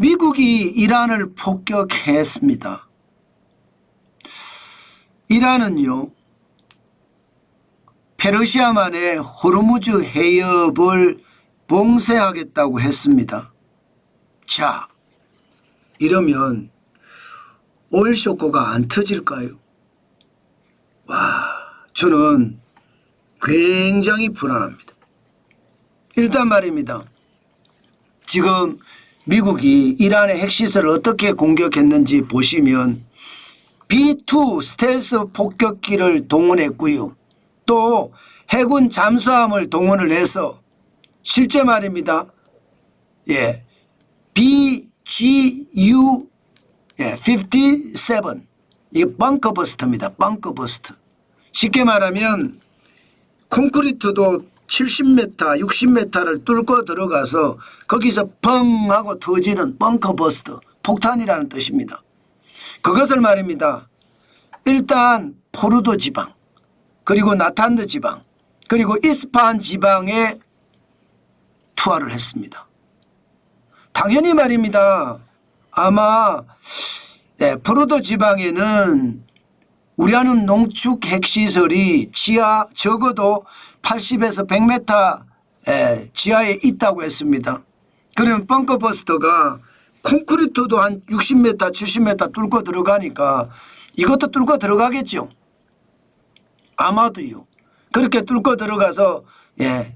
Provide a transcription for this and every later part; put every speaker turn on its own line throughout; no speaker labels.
미국이 이란을 폭격했습니다. 이란은요, 페르시아만의 호르무즈 해협을 봉쇄하겠다고 했습니다. 자, 이러면 오일 쇼크가 안 터질까요? 와, 저는 굉장히 불안합니다. 일단 말입니다. 지금 미국이 이란의 핵시설을 어떻게 공격했는지 보시면 B2 스텔스 폭격기를 동원했고요. 또 해군 잠수함을 동원을 해서 실제 말입니다. 예. BGU 예, 57 이게 벙커 버스터입니다. 벙커 버스터. 쉽게 말하면 콘크리트도 70m, 60m를 뚫고 들어가서 거기서 펑 하고 터지는 벙커 버스터 폭탄이라는 뜻입니다. 그것을 말입니다. 일단 포르도 지방 그리고 나탄드 지방 그리고 이스파한 지방에 투하를 했습니다. 당연히 말입니다. 아마 예, 포르도 지방에는 우리하는 농축 핵시설이 지하 적어도 80에서 100m 에, 지하에 있다고 했습니다. 그러면 벙커버스터가 콘크리트도 한 60m, 70m 뚫고 들어가니까 이것도 뚫고 들어가겠죠. 아마도요. 그렇게 뚫고 들어가서 예,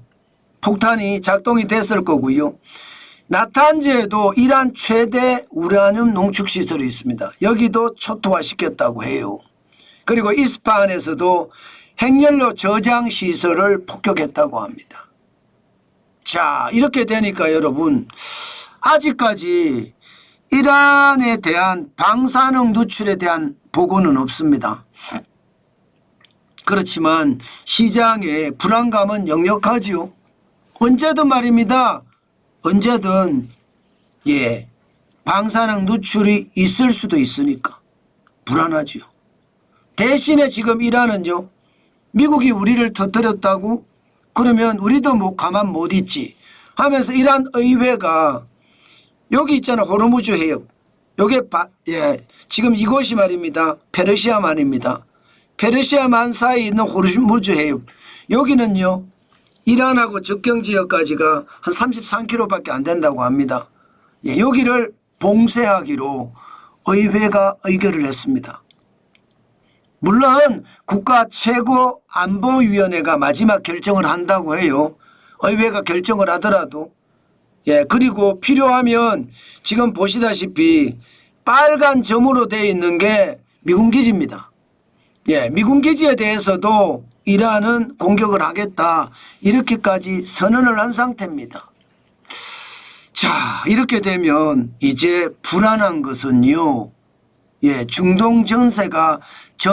폭탄이 작동이 됐을 거고요. 나탄즈에도 이란 최대 우라늄 농축 시설이 있습니다. 여기도 초토화 시켰다고 해요. 그리고 이스파한에서도 핵연료 저장 시설을 폭격했다고 합니다. 자, 이렇게 되니까 여러분 아직까지 이란에 대한 방사능 누출에 대한 보고는 없습니다. 그렇지만 시장의 불안감은 역력하지요. 언제든 말입니다. 언제든 예 방사능 누출이 있을 수도 있으니까 불안하지요. 대신에 지금 이란은요. 미국이 우리를 터뜨렸다고? 그러면 우리도 뭐 가만 못 있지. 하면서 이란 의회가 여기 있잖아 호르무즈 해협 요게 바, 예 지금 이곳이 말입니다. 페르시아만입니다. 페르시아만 사이에 있는 호르무즈 해협 여기는요 이란하고 접경 지역까지가 한 33km밖에 안 된다고 합니다. 예, 여기를 봉쇄하기로 의회가 의결을 했습니다 물론 국가 최고 안보위원회가 마지막 결정을 한다고 해요. 의회가 결정을 하더라도 예 그리고 필요하면 지금 보시다시피 빨간 점으로 되어 있는 게 미군 기지입니다. 예 미군 기지에 대해서도 이란은 공격을 하겠다 이렇게까지 선언을 한 상태입니다. 자 이렇게 되면 이제 불안한 것은요. 예, 중동 전세가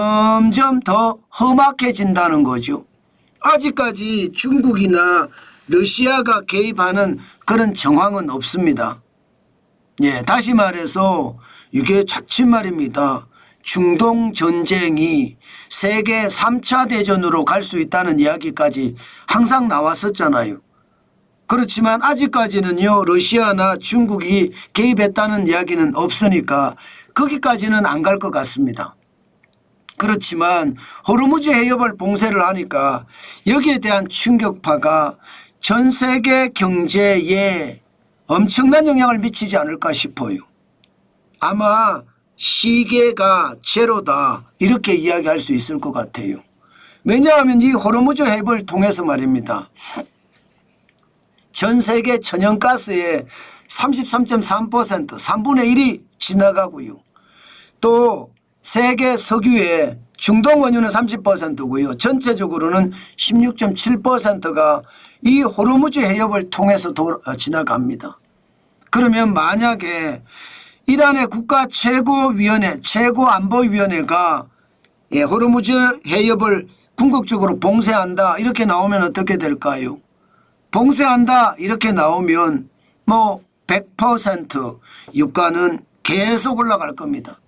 점점 더 험악해진다는 거죠. 아직까지 중국이나 러시아가 개입하는 그런 정황은 없습니다. 예, 다시 말해서 이게 자칫 말입니다. 중동 전쟁이 세계 3차 대전으로 갈 수 있다는 이야기까지 항상 나왔었잖아요. 그렇지만 아직까지는요, 러시아나 중국이 개입했다는 이야기는 없으니까 거기까지는 안 갈 것 같습니다. 그렇지만 호르무즈 해협을 봉쇄를 하니까 여기에 대한 충격파가 전 세계 경제에 엄청난 영향을 미치지 않을까 싶어요. 아마 시계가 제로다 이렇게 이야기할 수 있을 것 같아요. 왜냐하면 이 호르무즈 해협을 통해서 말입니다. 전 세계 천연가스의 33.3% 3분의 1이 지나가고요. 또 세계 석유의 중동 원유는 30%고요. 전체적으로는 16.7%가 이 호르무즈 해협을 통해서 도, 어, 지나갑니다. 그러면 만약에 이란의 국가 최고위원회, 최고안보위원회가 예, 호르무즈 해협을 궁극적으로 봉쇄한다 이렇게 나오면 어떻게 될까요? 봉쇄한다 이렇게 나오면 뭐 100% 유가는 계속 올라갈 겁니다.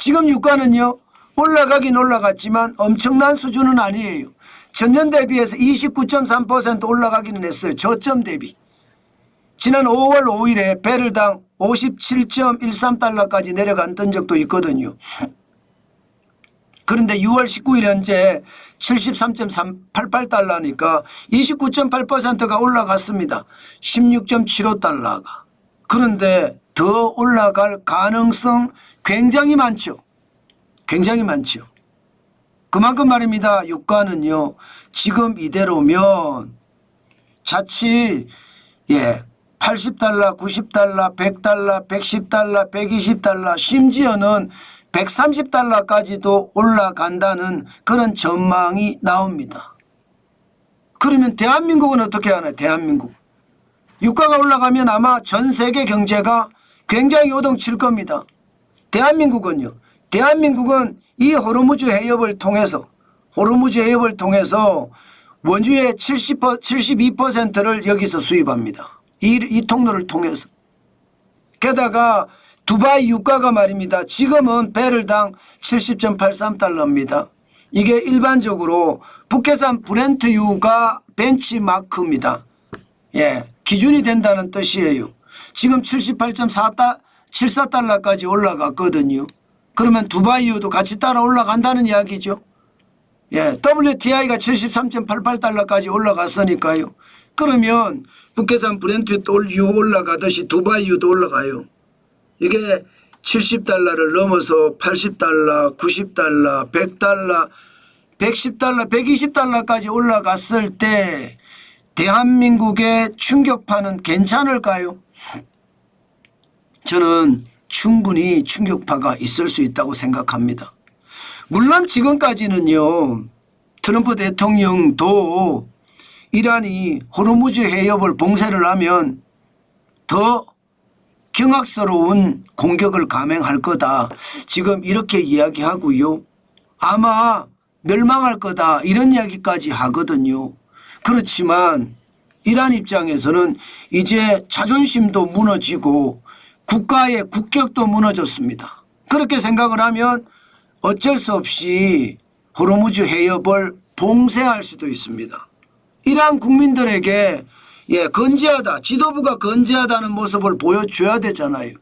지금 유가는요 올라가긴 올라갔지만 엄청난 수준은 아니에요. 전년 대비해서 29.3% 올라가기는 했어요. 저점 대비. 지난 5월 5일에 배럴당 57.13달러까지 내려갔던 적도 있거든요. 그런데 6월 19일 현재 73.88달러니까 29.8%가 올라갔습니다. 16.75달러가. 그런데 더 올라갈 가능성 굉장히 많죠. 굉장히 많죠. 그만큼 말입니다. 유가는요. 지금 이대로면 자칫 예 80달러, 90달러, 100달러, 110달러, 120달러 심지어는 130달러까지도 올라간다는 그런 전망이 나옵니다. 그러면 대한민국은 어떻게 하나요? 대한민국. 유가가 올라가면 아마 전 세계 경제가 굉장히 요동칠 겁니다. 대한민국은요. 대한민국은 이 호르무즈 해협을 통해서 호르무즈 해협을 통해서 원주의 70, 72%를 여기서 수입합니다. 이, 이 통로를 통해서. 게다가 두바이 유가가 말입니다. 지금은 배럴당 70.83달러입니다. 이게 일반적으로 북해산 브렌트유가 벤치마크입니다. 예, 기준이 된다는 뜻이에요. 지금 78.74달러까지 올라갔거든요. 그러면 두바이유도 같이 따라 올라간다는 이야기죠. 예, WTI가 73.88달러까지 올라갔으니까요. 그러면 북해산 브렌트 유 올라가듯이 두바이유도 올라가요. 이게 70달러를 넘어서 80달러, 90달러, 100달러, 110달러, 120달러까지 올라갔을 때 대한민국의 충격파는 괜찮을까요? 저는 충분히 충격파가 있을 수 있다고 생각합니다. 물론 지금까지는요. 트럼프 대통령도 이란이 호르무즈 해협을 봉쇄를 하면 더 경악스러운 공격을 감행할 거다. 지금 이렇게 이야기하고요. 아마 멸망할 거다. 이런 이야기까지 하거든요. 그렇지만 이란 입장에서는 이제 자존심도 무너지고 국가의 국격도 무너졌습니다. 그렇게 생각을 하면 어쩔 수 없이 호르무즈 해협을 봉쇄할 수도 있습니다. 이란 국민들에게 예, 건재하다. 지도부가 건재하다는 모습을 보여줘야 되잖아요.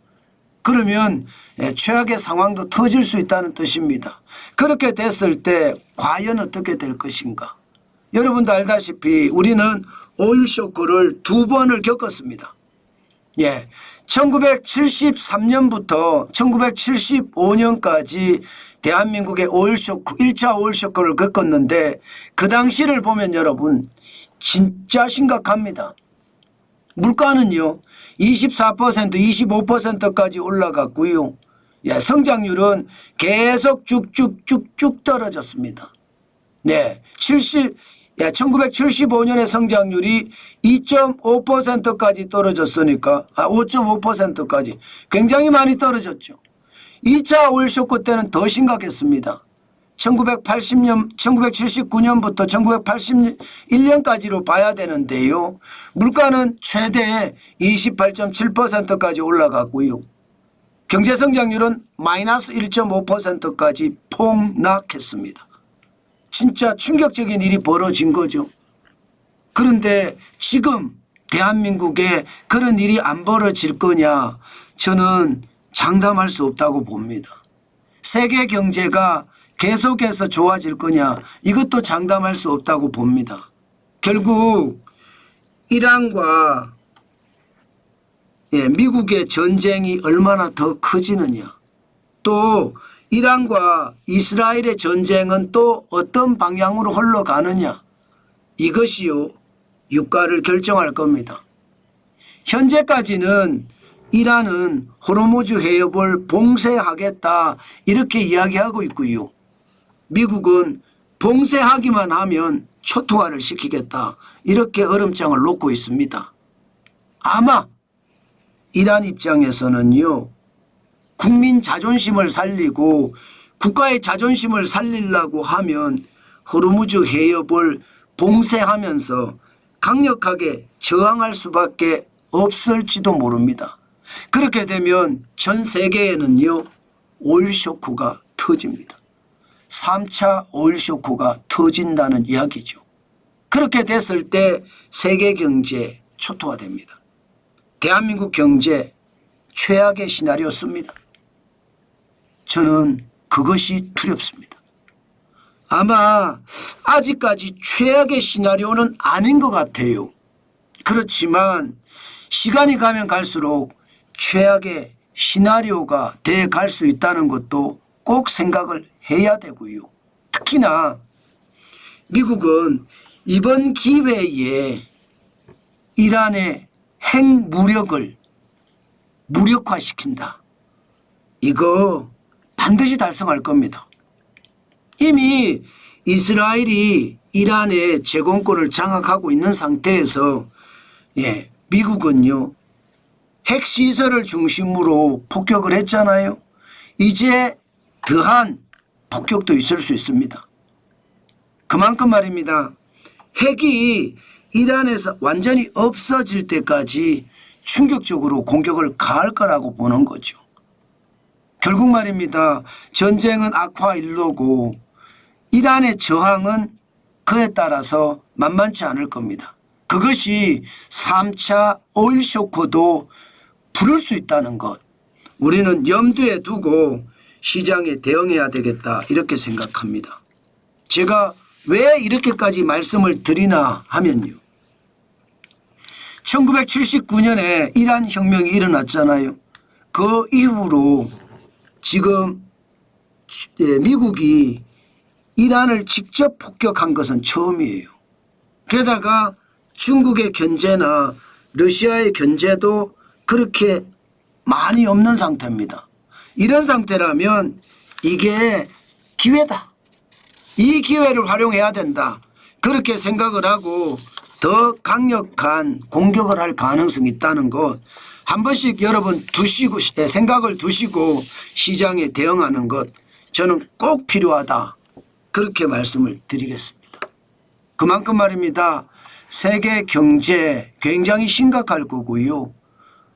그러면 예, 최악의 상황도 터질 수 있다는 뜻입니다. 그렇게 됐을 때 과연 어떻게 될 것인가? 여러분도 알다시피 우리는 오일 쇼크를 두 번을 겪었습니다. 예. 1973년부터 1975년까지 대한민국의 오일 쇼크, 1차 오일 쇼크를 겪었는데 그 당시를 보면 여러분 진짜 심각합니다. 물가는요, 24%, 25%까지 올라갔고요. 예, 성장률은 계속 쭉쭉쭉쭉 떨어졌습니다. 네, 70, 예, 1975년의 성장률이 2.5%까지 떨어졌으니까, 아, 5.5%까지 굉장히 많이 떨어졌죠. 2차 오일 쇼크 때는 더 심각했습니다. 1980년, 1979년부터 1981년까지로 봐야 되는데요. 물가는 최대 28.7%까지 올라갔고요. 경제 성장률은 마이너스 1.5%까지 폭락했습니다. 진짜 충격적인 일이 벌어진 거죠. 그런데 지금 대한민국에 그런 일이 안 벌어질 거냐 저는 장담할 수 없다고 봅니다. 세계 경제가 계속해서 좋아질 거냐 이것도 장담할 수 없다고 봅니다. 결국 이란과 예, 미국의 전쟁이 얼마나 더 커지느냐 또 이란과 이스라엘의 전쟁은 또 어떤 방향으로 흘러가느냐 이것이요 유가를 결정할 겁니다. 현재까지는 이란은 호르무즈 해협을 봉쇄하겠다 이렇게 이야기하고 있고요. 미국은 봉쇄하기만 하면 초토화를 시키겠다 이렇게 얼음장을 놓고 있습니다. 아마 이란 입장에서는요 국민 자존심을 살리고 국가의 자존심을 살리려고 하면 호르무즈 해협을 봉쇄하면서 강력하게 저항할 수밖에 없을지도 모릅니다. 그렇게 되면 전 세계에는요 오일 쇼크가 터집니다. 3차 오일 쇼크가 터진다는 이야기죠. 그렇게 됐을 때 세계 경제 초토화됩니다. 대한민국 경제 최악의 시나리오습니다. 저는 그것이 두렵습니다. 아마 아직까지 최악의 시나리오는 아닌 것 같아요. 그렇지만 시간이 가면 갈수록 최악의 시나리오가 돼 갈 수 있다는 것도 꼭 생각을 해야 되고요. 특히나 미국은 이번 기회에 이란의 핵무력을 무력화시킨다. 이거 반드시 달성할 겁니다. 이미 이스라엘이 이란의 제공권을 장악하고 있는 상태에서 예, 미국은요 핵시설을 중심으로 폭격을 했잖아요. 이제 더한 폭격도 있을 수 있습니다. 그만큼 말입니다. 핵이 이란에서 완전히 없어질 때까지 충격적으로 공격을 가할 거라고 보는 거죠. 결국 말입니다. 전쟁은 악화 일로고 이란의 저항은 그에 따라서 만만치 않을 겁니다. 그것이 3차 오일 쇼크도 부를 수 있다는 것. 우리는 염두에 두고 시장에 대응해야 되겠다 이렇게 생각합니다. 제가 왜 이렇게까지 말씀을 드리나 하면요. 1979년에 이란 혁명이 일어났잖아요. 그 이후로 지금 예, 미국이 이란을 직접 폭격한 것은 처음이에요. 게다가 중국의 견제나 러시아의 견제도 그렇게 많이 없는 상태입니다. 이런 상태라면 이게 기회다. 이 기회를 활용해야 된다. 그렇게 생각을 하고 더 강력한 공격을 할 가능성이 있다는 것. 한 번씩 여러분 두시고 생각을 두시고 시장에 대응하는 것 저는 꼭 필요하다. 그렇게 말씀을 드리겠습니다. 그만큼 말입니다. 세계 경제 굉장히 심각할 거고요.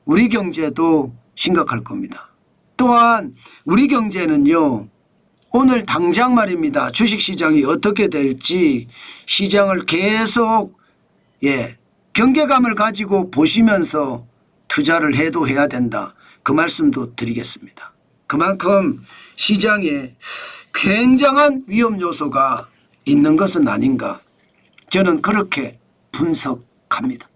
우리 경제도 심각할 겁니다. 또한 우리 경제는요. 오늘 당장 말입니다. 주식시장이 어떻게 될지 시장을 계속 예 경계감을 가지고 보시면서 투자를 해도 해야 된다. 그 말씀도 드리겠습니다. 그만큼 시장에 굉장한 위험 요소가 있는 것은 아닌가. 저는 그렇게 분석합니다.